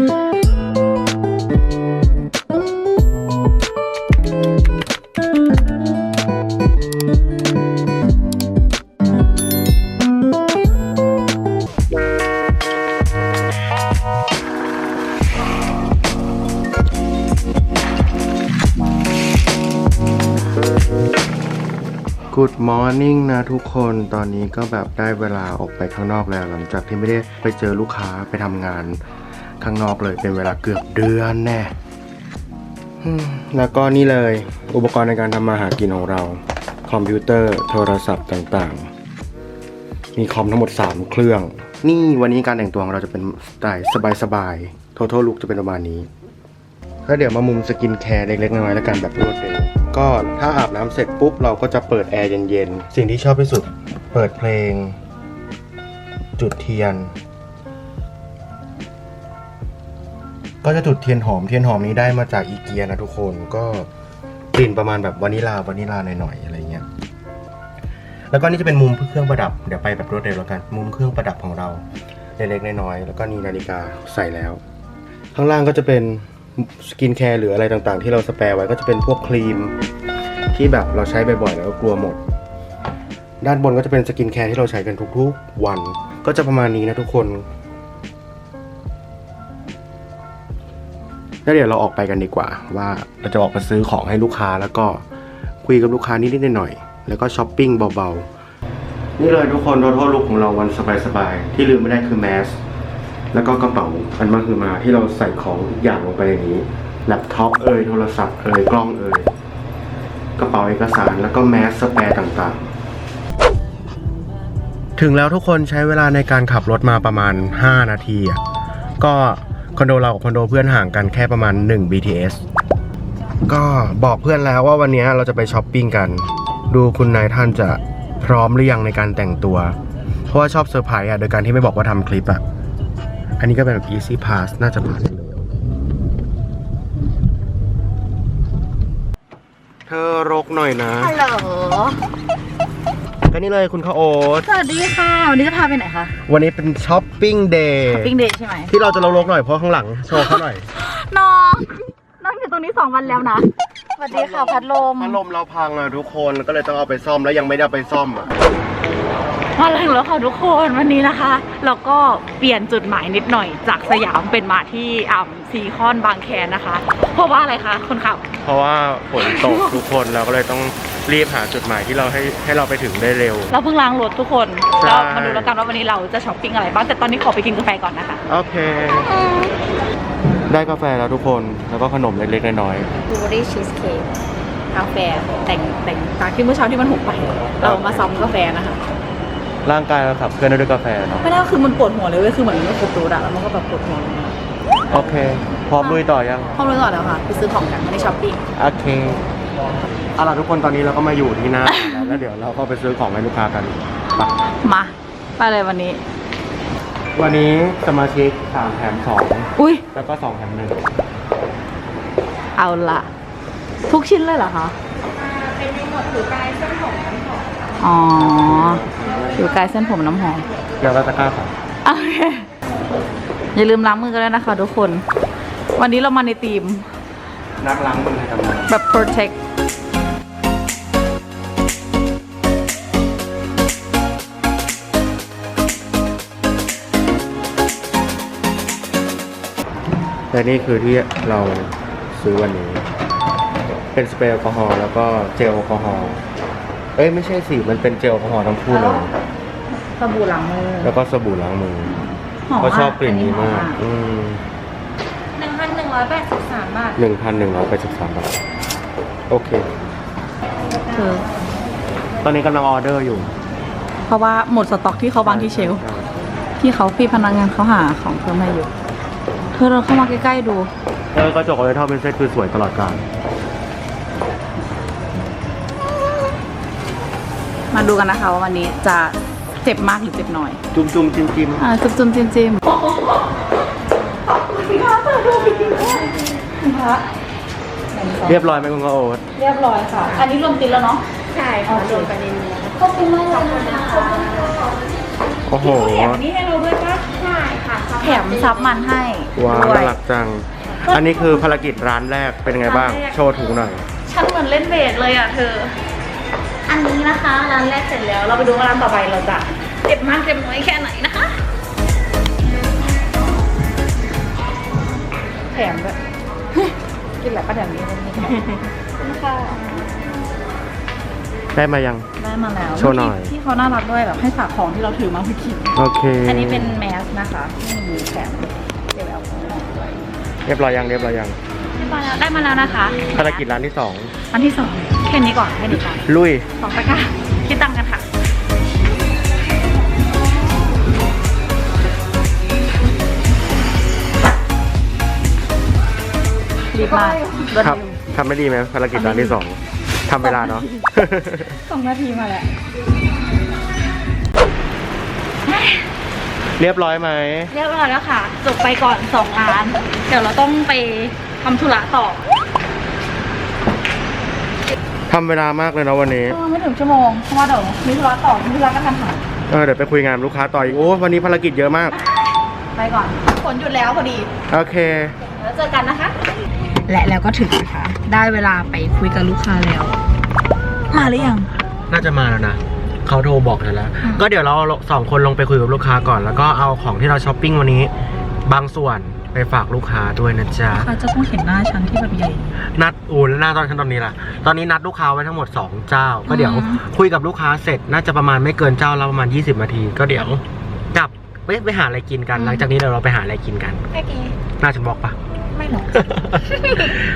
Good morning นะทุกคนตอนนี้ก็แบบได้เวลาออกไปข้างนอกแล้ว หลังจากที่ไม่ได้ไปเจอลูกค้าไปทำงาน ข้างนอกเลยเป็นเวลาเกือบเดือนแน่แล้วก็นี่เลยอุปกรณ์ในการทำมาหากินของเรา คอมพิวเตอร์โทรศัพท์ต่างๆ มีคอมทั้งหมด 3 เครื่อง นี่วันนี้การแต่งตัวของเราจะเป็นสไตล์สบายๆ total look จะเป็นประมาณนี้ก็เดี๋ยวมามุมสกินแคร์เล็กๆน้อยๆแล้วกันแบบรวดเร็วก็ถ้าอาบน้ำเสร็จปุ๊บเราก็จะเปิดแอร์เย็นๆ สิ่งที่ชอบที่สุด เปิดเพลง จุดเทียน ก็จะจุดเทียนหอมเทียนหอมนี้ได้มาจากอีเกียนะทุกคนก็กลิ่นประมาณแบบวานิลาวานิลาหน่อยๆอะไรเงี้ยแล้วก็นี่จะเป็นมุมเครื่องประดับเดี๋ยวไปแบบรวดเร็วแล้วกัน มุมเครื่องประดับของเราเล็กๆน้อยๆแล้วก็นี่นาฬิกาใส่แล้ว ข้างล่างก็จะเป็นสกินแคร์หรืออะไรต่างๆ ที่เราสแปรไว้ก็จะเป็นพวกครีมที่แบบเราใช้บ่อยๆแล้วก็กลัวหมด ด้านบนก็จะเป็นสกินแคร์ที่เราใช้กันทุกๆวัน ก็จะประมาณนี้นะทุกคน เดี๋ยวเราออกไปกันดีกว่า ว่าเราจะออกไปซื้อของให้ลูกค้าแล้วก็คุยกับลูกค้านิดๆหน่อยๆแล้วก็ช้อปปิ้งเบาๆ นี่เลยทุกคนโทษลุกของเราวันสบายๆที่ลืมไม่ได้คือแมสแล้วก็กระเป๋าอันมาคือมาที่เราใส่ของทุกอย่างลงไปในนี้แล็ปท็อปเอ่ยโทรศัพท์เอ่ยกล้องเอ่ยกระเป๋าเอกสารแล้วก็แมสสแปร์ต่างๆ ถึงแล้วทุกคนใช้เวลาในการขับรถมาประมาณ 5 นาทีอะก็ อนโดเรากับคอนโดเพื่อนห่างกันแค่ประมาณ 1 BTS ก็บอกเพื่อนแล้วว่าวันนี้เราจะไปช้อปปิ้งกัน ดูคุณนายท่านจะพร้อมหรือยังในการแต่งตัว เพราะว่าชอบเซอร์ไพรส์อะโดยการที่ไม่บอกว่าทำคลิปอะ อันนี้ก็เป็นแบบ easy pass น่าจะผ่านเลยเธอรกหน่อยนะ ฮัลโหล ก็นี่เลยคุณข้าวโอ๊ตสวัสดีค่ะ วันนี้จะพาไปไหนคะ วันนี้เป็นช้อปปิ้งเดย์ปิ้งเดย์ใช่ไหม ที่เราจะรกๆหน่อยเพราะข้างหลังโชว์เขาหน่อย น้อง น้องอยู่ตรงนี้สองวันแล้วนะ สวัสดีค่ะพัดลม พัดลมเราพังอะทุกคนก็เลยต้องเอาไปซ่อมแล้วยังไม่ได้เอาไปซ่อมอะมาถึงแล้วค่ะทุกคนวันนี้นะคะ เราก็เปลี่ยนจุดหมายนิดหน่อยจากสยามเป็นมาที่อ่ำซีคอนบางแคนะคะ เพราะว่าอะไรคะคนขับ เพราะว่าฝนตกทุกคนเราก็เลยต้องรีบหาจุดหมายที่เราให้ให้เราไปถึงได้เร็ว เราเพิ่งล้างรถทุกคนใช่ แล้วมาดูแล้วกันว่าวันนี้เราจะช้อปปิ้งอะไรบ้างแต่ตอนนี้ขอไปกินกาแฟก่อนนะคะ โอเค ได้กาแฟแล้วทุกคนแล้วก็ขนมเล็กๆน้อยบลูเบอรี่ชีสเค้กกาแฟแต่งแต่งจากที่เมื่อเช้าที่มันหกไป เรามาซ้อมกาแฟนะคะๆ ร่างกายเราขับเคลื่อนได้ด้วยกาแฟเนาะไม่ได้คือมันปวดหัวเลยเว้ยคือเหมือนมันไม่ครบรูทอะแล้วมันก็แบบปวดหัวเลยนะโอเค พร้อมลุยต่อยังเข้าเลยก่อนแล้วค่ะไปซื้อของกันไม่ได้ช้อปปิ้งโอเคเอาล่ะทุกคนตอนนี้เราก็มาอยู่ที่หน้าแล้วแล้วเดี๋ยวเราก็ไปซื้อของให้ลูกค้ากันไปมาไปเลยวันนี้ วันนี้สมาชิก3แถม2อุ้ยแล้วก็2แถม1เอาละทุกชิ้นเลยเหรอคะ เป็นรีโมทถือกายเส้นผมน้ำหอม อ๋อ อยู่ไกลเส้นผมน้ำหอมเดี๋ยวเราตะกร้าค่ะโอเคอย่าลืมล้างมือกันด้วยนะคะทุกคน วันนี้เรามาในทีม นักล้างมือทำงานแบบ protect และนี่คือที่เราซื้อวันนี้ เป็นสเปรย์แอลกอฮอล์แล้วก็เจลแอลกอฮอล์เอ้ยไม่ใช่สิมันเป็นเจลแอลกอฮอล์ทั้งคู่เลยสบู่ล้างมือแล้วก็สบู่ล้างมือหอมก็มากชอบกลิ่นนี้มากอัอืมหนึ่งพันหนึ่งร้อยแปดสิบสามบาทหนึ่งพันหนึ่งร้อยแปดสิบสามบาทโอเค คือตอนนี้กำลังออเดอร์อยู่เพราะว่าหมดสต็อกที่เขาวางที่เชลฟ์ใช่ที่เขาพี่พนักงานเขาหาของเพิ่มให้อยู่เธอเราเข้ามาใกล้ๆดูเออกระจกออเรทัลเป็นเซตคือสวยตลอดกาล มาดูกันนะคะว่าวันนี้จะเจ็บมากหรือเจ็บน้อยจุ่มจุ่มจิ้มจิ้มอ่าจุ่มจุ่มจิ้มจิ้มพระเรียบร้อยไหมคุณก็โอ๊ตเรียบร้อยค่ะ อันนี้รวมตินแล้วเนาะใช่ค่ะรวมไปในนี้ขอบคุณมากเลยนะคะโอ้โหแถมอันนี้ให้เราด้วยปะใช่ค่ะช็อปแถมซับมันให้ว้าวด้วน่ายรักจัง อันนี้คือภารกิจร้านแรกเป็นยังไงบ้างร้านแรกโชว์ถูหน่อยฉันเหมือนเล่นเบสเลยอะเธอ อันนี้นะคะร้านแรกเสร็จแล้ว เราไปดูว่าร้านต่อไปเราจะเจ็บมากเจ็บน้อยแค่ไหนนะคะแถมแบบกินแหละก็แถมนี้ตรงนี้ค่ะได้มายัง ได้มาแล้วโชว์หน่อย ที่เขาน่ารักด้วยแบบให้ฝากของที่เราถือมาพิคิดโอเค อันนี้เป็นแมสนะคะที่มีแถมเจลแอลกอฮอล์ด้วยเรียบร้อยยังเรียบร้อยยังได้ มาแล้วได้มาแล้วนะคะภารกิจร้านที่สองอันที่สองแค่นี้ก่อนแค่นี้ก่อนลุยสองตะกร้าคิดตังค์กันค่ะ รีบมากรวดครับเร็วทำไม่ดีไหมภารกิจร้านที่สองทำเวลาเนาะ สองนาทีมาแล้ว เรียบร้อยไหม เรียบร้อยแล้วค่ะ จบไปก่อนสองล้าน เดี๋ยวเราต้องไป ทำธุระต่อทำเวลามากเลยเนาะวันนี้ เออไม่ถึงชั่วโมงเพราะว่าเดี๋ยวมีธุระต่อมีธุระก็ทันหันเออเดี๋ยวไปคุยงานลูกค้าต่ออีก โอ้วันนี้ภารกิจเยอะมาก ไปก่อนฝนหยุดแล้วพอดี โอเค แล้วเจอกันนะคะ และแล้วก็ถึงนะคะ ได้เวลาไปคุยกับลูกค้าแล้ว มาหรือยัง น่าจะมาแล้วนะ เขาโทรบอกเธอแล้วอืมก็เดี๋ยวเราสองคนลงไปคุยกับลูกค้าก่อน แล้วก็เอาของที่เราช้อปปิ้งวันนี้ บางส่วน ไปฝากลูกค้าด้วยนะจ๊ะเขาจะต้องเห็นหน้าฉันที่แบบใหญ่ นัดอูนหน้าตอนฉันตอนนี้ล่ะ ตอนนี้นัดลูกค้าไว้ทั้งหมด 2 เจ้า ก็เดี๋ยวอืมคุยกับลูกค้าเสร็จน่าจะประมาณไม่เกินเจ้าละประมาณ 20 นาที ก็เดี๋ยวกลับไปไปหาอะไรกินกัน หลังจากนี้เดี๋ยวเราไปหาอะไรกินกันแค่กีน่าจะบอกปะไม่หรอก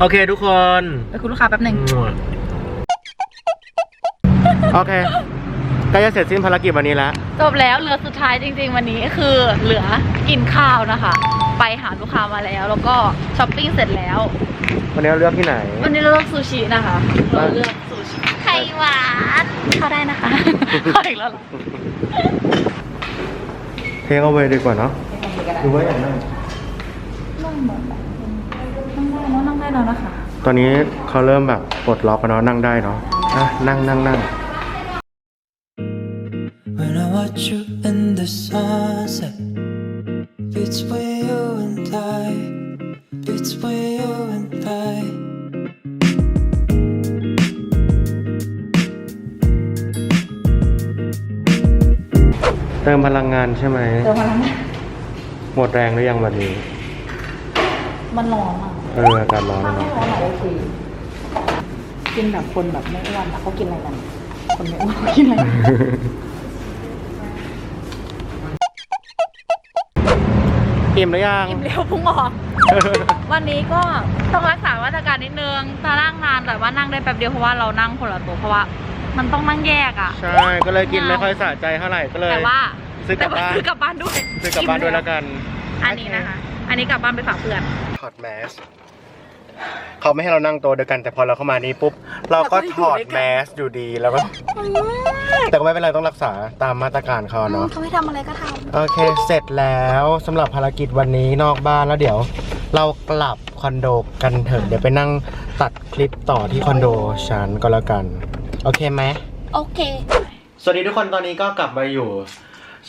โอเคทุกคนไปคุยลูกค้าแป๊บหนึ่งโอเค ใกล้จะเสร็จสิ้นภารกิจวันนี้แล้ว จบแล้วเหลือสุดท้ายจริง ๆ วันนี้คือเหลือกินข้าวนะคะ ไปหาลูกค้ามาแล้ว แล้วก็ช้อปปิ้งเสร็จแล้ว วันนี้เราเลือกที่ไหน วันนี้เราเลือกซูชินะคะเราเลือกซูชิไข่หวานเข้าได้นะคะ เข้าอีกแล้วเหรอเทคเอาไว้ดีกว่าเนาะหรือว่าอย่างนั้นนั่งเหมือนแบบนั่งได้เนอะนั่งได้แล้วนะคะ ตอนนี้เขาเริ่มแบบปลดล็อกแล้วเนาะนั่งได้เนาะอะนั่งนั่งนั่ง and I เติมพลังงานใช่ไหม เติมพลังหมดแรงหรือยังวันนี้ มันร้อนอะเอออากาศร้อนนะไม่เนาะร้อนหรอโอเคกินแบบคนแบบไม่อ้วนอะเขากินอะไรกัน คนไม่อ้วนเขากินอะไรกัน อิ่มหรือยัง อิ่มเร็วพุ่งออก วันนี้ก็ต้องรักษามาตรการนิดนึงตานั่งนานแต่ว่านั่งได้แป๊บเดียวเพราะว่าเรานั่งคนละโต๊ะเพราะว่า มันต้องนั่งแยกอะ ใช่ ก็เลยกินไม่ค่อยสะใจเท่าไหร่ก็เลย แต่ว่าซื้อกลับบ้านแต่ว่ซื้อกลับบ้านด้วย ซื้อกลับบ้านด้วยแล้วกัน อันนี้นะคะ อันนี้กลับบ้านไปฝากเพื่อน ถอดแมส เขาไม่ให้เรานั่งโต๊ะเดียวกันแต่พอเราเข้ามานี้ปุ๊บ เราก็ถอดแมสอยู่ดีแล้วก็แต่ก็ไม่เป็นไรต้องรักษาตามมาตรการเขาเนาะเขาให้ทำอะไรก็ทโอเค เสร็จแล้วสำหรับภารกิจวันนี้นอกบ้านแล้วเดี๋ยว เรากลับคอนโดกันเถอะเดี๋ยวไปนั่งตัดคลิปต่อที่คอนโดฉันก็แล้วกัน โอเคไหมำโอเค สวัสดีทุกคนตอนนี้ก็กลับมาอยู่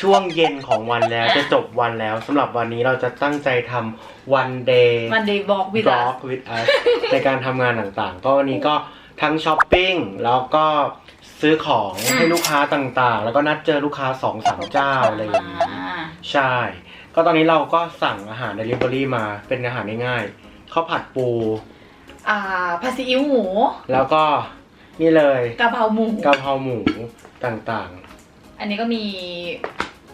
ช่วงเย็นของวันแล้วจะจบวันแล้วสำหรับวันนี้เราจะตั้งใจทำ one day มันเดย์บอกวิด Vlog with us ในการทำงานต่างๆ ก็วันนี้ก็ทั้งช้อปปิ้งแล้วก็ซื้อของให้ลูกค้าต่างๆ แล้วก็นัดเจอลูกค้าสองสามเจ้าอะไรอย่างนี้ ใช่ ก็ตอนนี้เราก็สั่งอาหาร Delivery มาเป็นอาหารง่ายๆข้าวผัดปู อ่าผัดซีอิ๊วหมูแล้วก็นี่เลยกะเพราหมูกะเพราหมูต่าง อันนี้ก็มี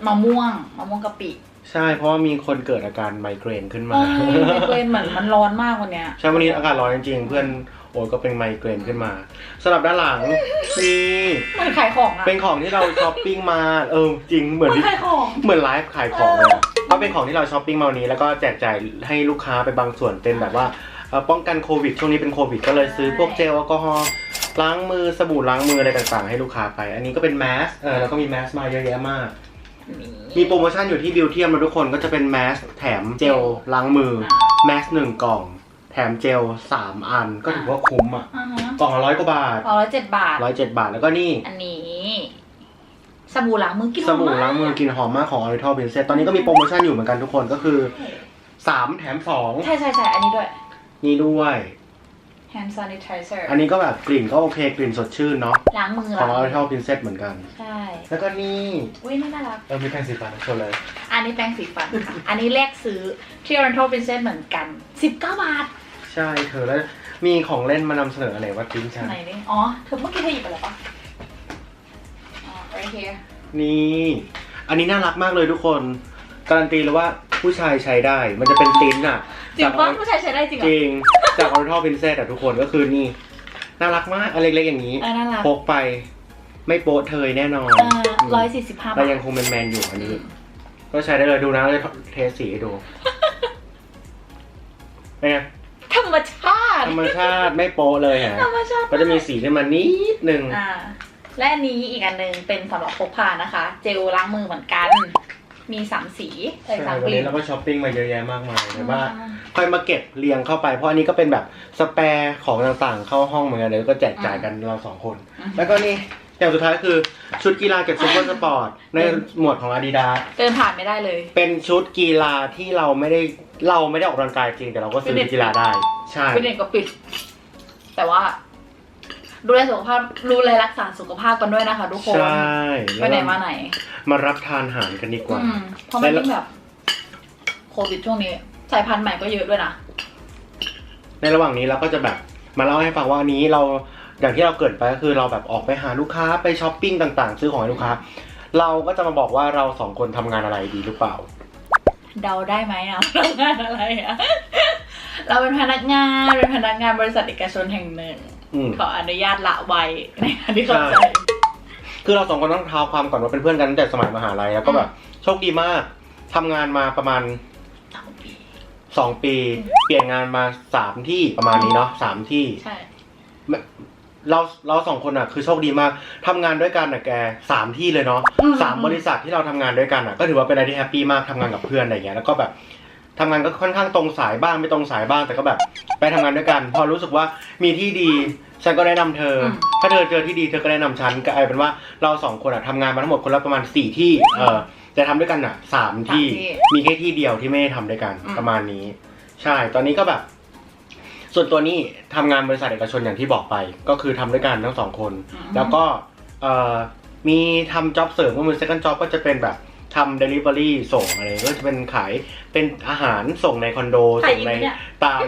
มะม่วงมะม่วงกะปิๆใช่เพราะว่ามีคนเกิดอาการไมเกรนขึ้นมาเออไมเกรนเหมือนมันร้อนมากวันเนี้ยใช่วันนี้อากาศร้อนจริงๆเพื่อนโอ๊ตก็เป็นไมเกรนขึ้นมาสำหรับด้านหลังนี่มันขายของอะเป็นของที่เราช้อปปิ้งมาเออจริงเหมือนมันที่ขายของเหมือนไลฟ์ขายของเลยอะเพราะเป็นของที่เราช้อปปิ้งมาวันนี้แล้วก็แจกจ่ายให้ลูกค้าไปบางส่วนเป็นแบบว่าเอ่อป้องกันโควิดช่วงนี้เป็นโควิด ก็เลยซื้อพวกเจลแอลกอฮอล์ ล้างมือสบู่ล้างมืออะไรต่างๆ ให้ลูกค้าไป อันนี้ก็เป็นแมสเออแล้วก็มีแมสมาเยอะแยะมาก มีโปรโมชั่นอยู่ที่บิวเทียมนะทุกคนก็จะเป็นแมสแถมเจลล้างมือแมสหนึ่งกล่อง แถมเจลสามอันก็ถือว่าคุ้มอะอ่าฮะกล่องละร้อยกว่าบาทพอร้อยเจ็ดบาท ร้อยเจ็ดบาทแล้วก็นี่ อันนี้ สบู่ล้างมือกินหสอมบู่มากล้างมือกลิ่นหอมมากของ Oriental Princess ตอนนี้ก็มีโปรโมชั่นอยู่เหมือนกันทุกคนก็คือ 3 แถม ใช่ใช่ใช่อันนี้ด้วย2 นี่ด้วย hand sanitizer อันนี้ก็แบบกลิ่นก็โอเคกลิ่นสดชื่นเนาะล้างมือของล้างมือ Oriental Princess เหมือนกัน ใช่ แล้วก็นี่อุ้ยนี่น่ารักเออมีแป้งสีฟันโชว์เลย อันนี้แปรงสีฟันค่ะอันนี้แลกซื้อที่ Oriental Princess เหมือนกัน 19 บาท ใช่เธอแล้วมีของเล่นมานำเสนออะไรว่าทิ้งฉันไหนนี่อ๋อเธอเมื่อกี้เธอหยิบไปแล้วปะอ๋อ right here นี่ อันนี้น่ารักมากเลยทุกคนการันตีเลยว่าผู้ชายใช้ได้ มันจะเป็นติ้นอะจริงจากปะผู้ชายใช้ได้จริงเหร จอริงจาก Oriental Princess อะทุกคนก็คือนี่ น่ารักมากอันเล็กๆอย่างนี้ เออน่ารักพกไปไม่โป๊ะเทยแน่นอนเออร้อยสี่สิบห้าเราบาทยังคงเป็นแมนอยู่อันนี้ ก็ใช้ได้เลยดูนะเลยเทสสีให้ดูเป็นไงธรรมชาติ ธรรมชาติไม่โป๊ะเลยฮะธรรมชาติก็จะมีสีขึ้นมานิดนึง อ่าและอันนี้อีกอันหนึงเป็นสำหรับพกพานะคะ เจลล้างมือเหมือนกัน มีสามสีเอ้ยใช่สามวักนลิ่นี้น เราก็ช้อปปิ้งมาเยอะแยะมากมายแต่ว่า ค่อยมาเก็บเรียงเข้าไป เพราะอันนี้ก็เป็นแบบสแปร์ของต่างๆ เข้าห้องเหมือนกันเลยก็แจกจ่ายกันเราสองคนอืมแล้วก็นี่อย่างสุดท้ายคือชุดกีฬาเก็บซุปเปอร์สปอร์ตในหมวดของ Adidas เดินผ่านไม่ได้เลย เป็นชุดกีฬาที่เราไม่ได้เราไม่ได้ออกกำลังกายจริงแต่เราก็ซื้อกีฬาได้ ใช่ ฟิตเนสก็ปิด แต่ว่า ดูแลสุขภาพดูแลรักษาสุขภาพกันด้วยนะคะทุกคนใช่ไปไหนมาไหน มารับทานอาหารกันดีกว่าอืมเพราะมันยิ่งแบบโควิดช่วงนี้สายพันธุ์ใหม่ก็เยอะด้วยนะ ในระหว่างนี้เราก็จะแบบมาเล่าให้ฟังว่าวันนี้เราอย่างที่เราเกริดไปก็คือเราแบบออกไปหาลูกค้าไปช้อปปิ้งต่างๆ ซื้อของให้ลูกค้า เราก็จะมาบอกว่าเราสองคนทำงานอะไรดีหรือเปล่า เดาได้ไหมอะทำงานอะไรอะเราเป็นพนักงานเป็นพนักงานบริษัทเอกชนแห่งหนึ่ง อืม ขออนุญาตละไว้ในการที่เข้าใจ ใช่ คือเราสองคนต้องเท้าความก่อนว่าเป็นเพื่อนกันตั้งแต่สมัยมหาลัยแล้วก็แบบโชคดีมากทำงานมาประมาณสองปี เปลี่ยนงานมาสามที่ประมาณนี้เนาะสามที่ ใช่ เราเราสองคนอะคือโชคดีมากทำงานด้วยกันอะแกสามที่เลยเนาะอืม สามบริษัทที่เราทำงานด้วยกันอะ ก็ถือว่าเป็นอะไรที่แฮปปี้มากทำงานกับเพื่อนอะไรอย่างเงี้ยแล้วก็แบบ ทำงานก็ค่อนข้างตรงสายบ้างไม่ตรงสายบ้างแต่ก็แบบ ไปทำงานด้วยกัน พอรู้สึกว่ามีที่ดี ฉันก็แนะนำเธออม ถ้าเธอเจอที่ดีเธอก็แนะนำฉันก็กลายเป็นว่าเราสองคนอะทำงานมาทั้งหมดคนละประมาณสี่ที่เออแต่ทำด้วยกันอะสามที่ สามที่มีแค่ที่เดียวที่ไม่ได้ทำด้วยกันอืม ประมาณนี้ ใช่ ตอนนี้ก็แบบ ส่วนตัวนี้ทำงานบริษัทเอกชนอย่างที่บอกไป ก็คือทำด้วยกันทั้งสองคน แล้วก็เอ่อมีทำจ็อบเสริมก็มือ second job ก็จะเป็นแบบ ทำ delivery ส่งอะไรก็จะเป็นขายเป็นอาหารส่งในคอนโดขายส่งอีกในไหมเนี่ย ตาม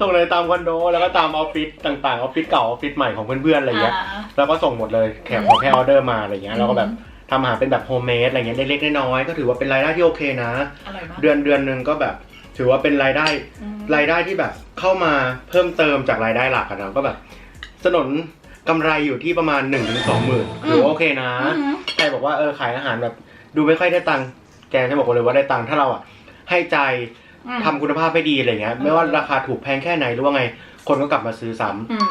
ส่งในตามคอนโด แล้วก็ตามออฟฟิศต่างๆออฟฟิศเก่าออฟฟิศใหม่ของเพื่อนๆอะไรอย่างเงี้ย อ่า แล้วก็ส่งหมดเลยแขกขอแค่ออเดอร์มาอะไรเงี้ยอืม เราก็แบบทำอาหารเป็นแบบโฮมเมดอะไรเงี้ยเล็กๆน้อยๆก็ถือว่าเป็นรายได้ที่โอเคนะ อร่อยมากเดือนเดือนหนึ่งก็แบบ ถือว่าเป็นรายได้อืมรายได้ที่แบบเข้ามาเพิ่มเติมจากรายได้หลักอะนะก็แบบ สนนกำไรอยู่ที่ประมาณ1นถึงสองหมื่นถือว่าโอเคนะอืม ใครบอกว่าเออขายอาหารแบบ ดูไม่ค่อยได้ตังค์แกจะบอกเลยว่าได้ตังค์ถ้าเราอะให้ใจอืม ทำคุณภาพให้ดีอะไรเงี้ยไม่ว่าราคาถูกแพงแค่ไหนหรือว่าไง คนก็กลับมาซื้อซ้ำอืม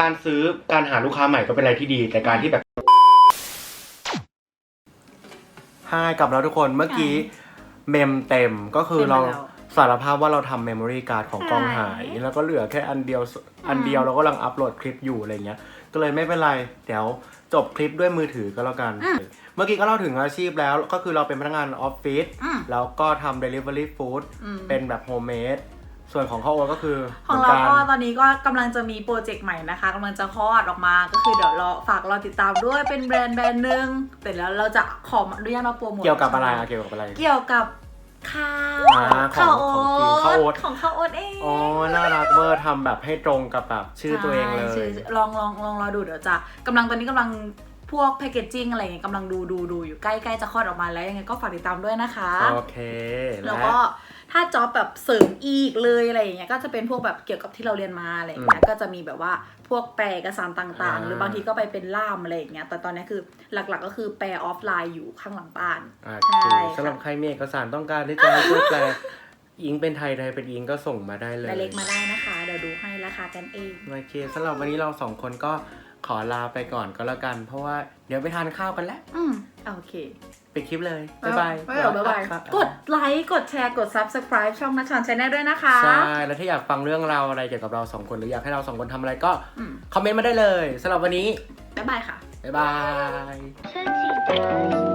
การซื้อการหาลูกค้าใหม่ก็เป็นอะไรที่ดี แต่การที่แบบใช่กลับแล้วทุกคนเมื่อกี้ เมมเต็มก็คือเราเต็มไปแล้วสารภาพว่าเราทำเมมโมรี่การ์ดของกล้องใช่หายแล้วก็เหลือแค่อันเดียวอันเดียวเราก็กำลังอัปโหลดคลิปอยู่อะไรเงี้ย ก็เลยไม่เป็นไร เดี๋ยวจบคลิปด้วยมือถือก็แล้วกันเมื่อกี้ก็เล่าถึงอาชีพแล้ว ก็คือเราเป็นพนักงานออฟฟิศอืม แล้วก็ทำ Delivery Food อืม เป็นแบบโฮมเมดส่วนของข้าวโอ๊ตก็คือของหเรามืนก็นตอนนี้ก็กำลังจะมีโปรเจกต์ใหม่นะคะกำลังจะคลอดออกมาก็คือเดี๋ยวรอฝากรอติดตามด้วยเป็นแบรนด์แบรนด์หนึ่งแต่แล้วเราจะขออนุญาตมาโปรโมทเกี่ยวกับอะไรอะเกี่ยวกับอะไร เกี่ยวกับ ข้าวอ่าข้าวขโอ๊องของกินข้าวโอ๊ต ตของข้าวโอ๊ตเองอ๋อ น่ารักเวอร์ทำแบบให้ตรงกับแบบชื่อตัวเองเลใช่ยชื่อลองลองลองรอดูเดี๋ยวจะกำลังตอนนี้กำลังพวกแพคเกจจิ้งอะไรเงี้ยกำลังดูดูดูอยู่ใกล้ใกล้จะคลอดออกมาแล้วยังไงก็ฝากติดตามด้วยนะคะ โอเค แล้วก็ ถ้าจ็อบแบบเสริมอีกเลยอะไรอย่างเงี้ยก็จะเป็นพวกแบบเกี่ยวกับที่เราเรียนมาอะไรอย่างเงี้ยก็จะมีแบบว่าพวกแปลเอกสารต่างๆ หรือบางทีก็ไปเป็นล่ามอะไรอย่างเงี้ยแต่ตอนนี้คือหลักๆก็คือแปลออฟไลน์อยู่ข้างหลังบ้านโอใช่เคสำหรับใครมีเอกสารต้องการที่จะให้ช่วยแปลอิงเป็นไทยไทยเป็นอิงก็ส่งมาได้เลยไดเล็กมาได้นะคะ เดี๋ยวดูให้ราคากันเองโอเคสำหรับวันนี้เราสองคนก็ขอลาไปก่อนก็แล้วกัน เพราะว่าเดี๋ยวไปทานข้าวกันแล้ว อืมโอเค ปิดคลิปเลย บ๊ายบายไม่หรอบ๊ายบายกดไลค์กดแชร์กด subscribe ช่องนักชอนชาแนลด้วยนะคะ ใช่ แล้วถ้าอยากฟังเรื่องเราวอะไรเกี่ยวกับเราสองคนหรืออยากให้เราสองคนทำอะไรก็คอมเมนต์มาได้เลยสำหรับวันนี้ บ๊ายบายค่ะ บ๊ายบาย申请。